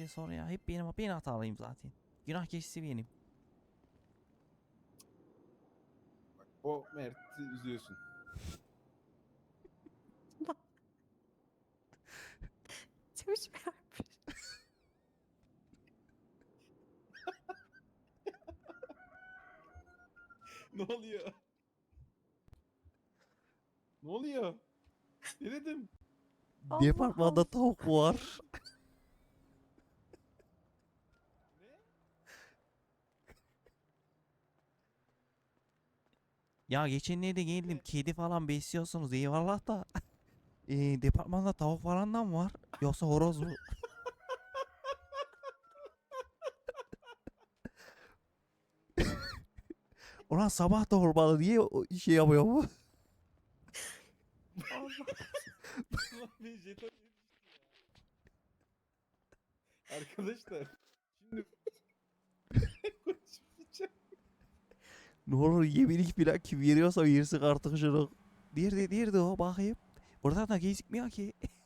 ilgili soru ya. Hep benim ben hatalıyım zaten. Günah geçsi benim. O Mert'i üzüyorsun. Çavuş beğenmiş. ne oluyor? Ne oluyor? Ne dedim? Departmanda tavuk var. Ya geçenlerde geldim kedi falan besliyorsunuz eyvallah da. Eee departmanda tavuk falan da mı var? Yoksa horoz mu? Ulan sabah da olmalı diye şey yapıyor ya. Arkadaşlar şimdi Ne olur yemelik falan kim veriyorsa versin artık şunu. Nerede nerede o bakayım. Buradan da gözükmüyor ki.